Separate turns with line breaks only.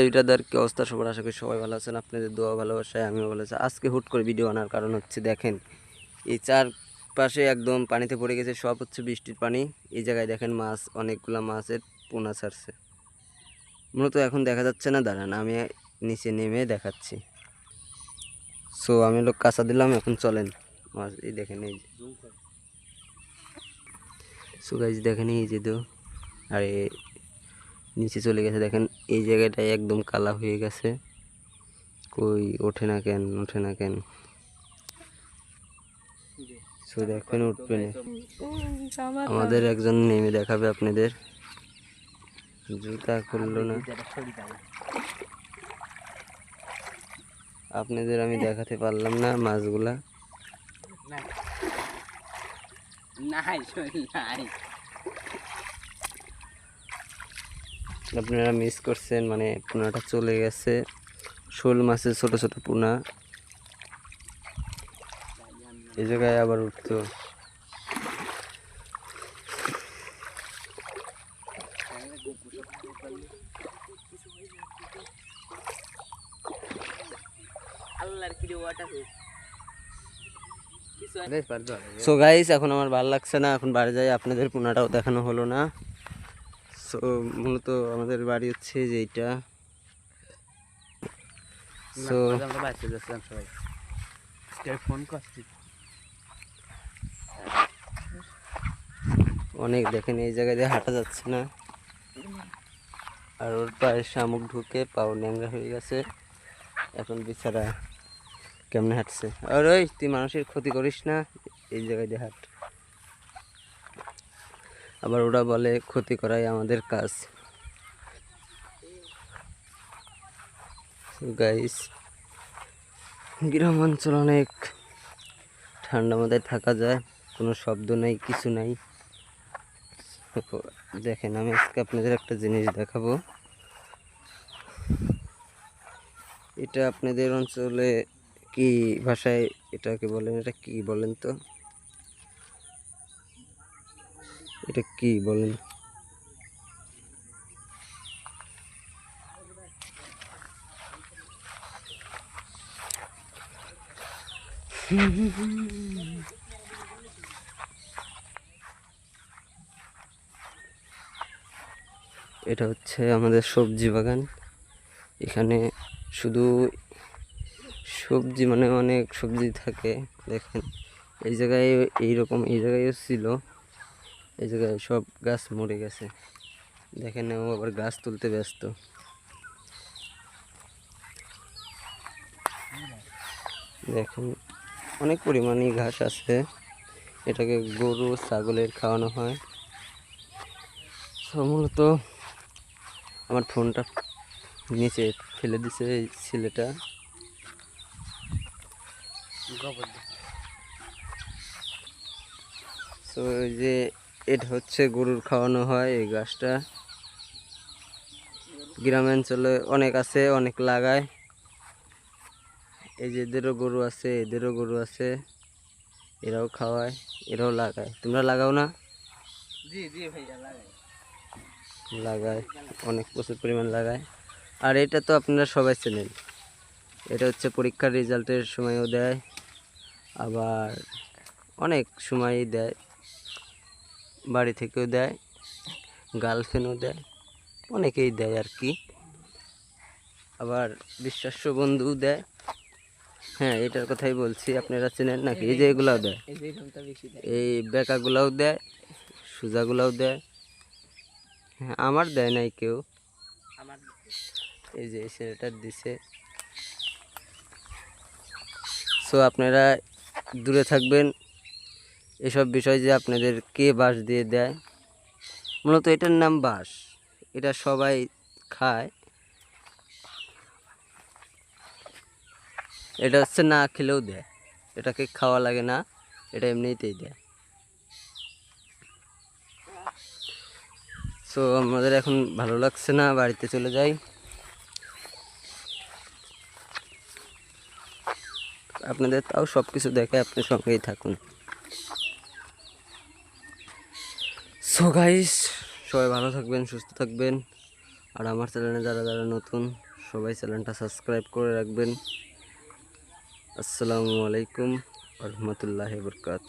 এইটাদের কি অবস্থা সবার আশা করি সবাই ভালো আছেন, আপনাদের দোয়া ভালোবাসায় আমিও ভালো আছি। আজকে হুট করে ভিডিও আনার কারণ হচ্ছে দেখেন, এই চার পাশে একদম পানিতে পড়ে গেছে, সব হচ্ছে বৃষ্টির পানি। এই জায়গায় দেখেন মাছ, অনেকগুলো মাছের পোনা ছাড়ছে। মূলত এখন দেখা যাচ্ছে না, দাঁড়ান, আমি নিচে নেমে দেখাচ্ছি। সো আমি লোক কাঁচা দিলাম, এখন চলেন। মাছ, এই দেখেন, এই যে। সো গাইজ দেখেন এই যে তো, আর নিচে চলে গেছে দেখেন এই জায়গাটায় একদম কালা হয়ে গেছে কই ওঠে না কেন ওঠে না কেন সো দেখেন উঠবে না আমাদের একজন নেমে দেখাবে আপনাদের জুতা খুললো না আপনাদের আমি দেখাতে পারলাম না মাছগুলা
নাই নাই
আপনারা মিস করছেন মানে পোনাটা চলে গেছে। শোল মাছের ছোট ছোট পোনা। এই জায়গায় আবার উঠতো। সো গাইস এখন আমার ভালো লাগছে না। এখন বাড়ি যাই আপনাদের পোনাটাও দেখানো হলো না। সো মূলত আমাদের বাড়ি হচ্ছে যে এইটা। সো
আমরা বাঁচতে যাচ্ছিলাম সবাই। ফোন করছি?
অনেক দেখেন এই জায়গায় দিয়ে হাঁটা যাচ্ছে না। আর ওর পায়ে শামুক ঢুকে পাও ন্যাংরা হয়ে গেছে। এখন বিছারা কেমনে হাঁটছে? আর ওই তুই মানুষের ক্ষতি করিস না এই জায়গায় দিয়ে হাঁট। আবার ওরা বলে, ক্ষতি করাই আমাদের কাজ. গাইস গ্রাম অঞ্চল অনেক ঠান্ডা মাথায় থাকা যায়, কোনো শব্দ নাই, কিছু নাই। দেখেন, আমি আজকে আপনাদের একটা জিনিস দেখাবো। এটা আপনাদের অঞ্চলে কি ভাষায়, এটাকে বলেন, এটা কি বলেন তো? এটা কি বলেন? এটা হচ্ছে আমাদের সবজি বাগান। এখানে শুধু সবজি মানে অনেক সবজি থাকে, দেখেন। এই জায়গায় এইরকম, এই জায়গায়ও ছিল। এই জায়গায় সব গাছ মরে গেছে। দেখেন ও আবার গাছ তুলতে ব্যস্ত। দেখেন অনেক পরিমাণে ঘাস আছে। এটাকে গরু ছাগলের খাওয়ানো হয়। মূলত আমার ফোনটা নিচে ফেলে দিছে এই ছেলেটা। তো এই যে এটা হচ্ছে গরুর খাওয়ানো হয় এই গাছটা। গ্রামাঞ্চলে অনেক আছে অনেক লাগায়। এই যে এদেরও গরু আছে এদেরও গরু আছে এরাও খাওয়ায় এরাও লাগায়। তোমরা লাগাও না? লাগায় অনেক প্রচুর পরিমাণ লাগায়। আর এটা তো আপনারা সবাই চেনেন। এটা হচ্ছে পরীক্ষার রেজাল্টের সময়ও দেয় আবার অনেক সময়ই দেয়। বাড়ি থেকেও দেয় গার্লফ্রেন্ডও দেয় অনেকেই দেয় আর কি। আবার বিশ্বাস্য বন্ধুও দেয়। হ্যাঁ এটার কথাই বলছি আপনারা চেনেন নাকি? এই যে এগুলাও দেয়।
এই
এই বেকাগুলাও দেয় সুজাগুলাও দেয়। হ্যাঁ আমার দেয় নাই কেউ। এই যে ছেলেটার দিছে। সো আপনারা দূরে থাকবেন। এসব বিষয় যে আপনাদের কে বাঁশ দিয়ে দেয়? মূলত এটার নাম বাঁশ। এটা সবাই খায়। এটা হচ্ছে না খেলেও দেয়। এটাকে খাওয়া লাগে না, এটা এমনিতেই দেয়। সো আমাদের এখন ভালো লাগছে না, বাড়িতে চলে যাই। আপনাদের তাও সব কিছু দেখে আপনি সঙ্গেই থাকুন। সো গাইস সবাই ভালো থাকবেন, সুস্থ থাকবেন। আর আমার চ্যানেলে যারা যারা নতুন, সবাই চ্যানেলটা সাবস্ক্রাইব করে রাখবেন। আসসালামু আলাইকুম রহমতুল্লাহ বরকাত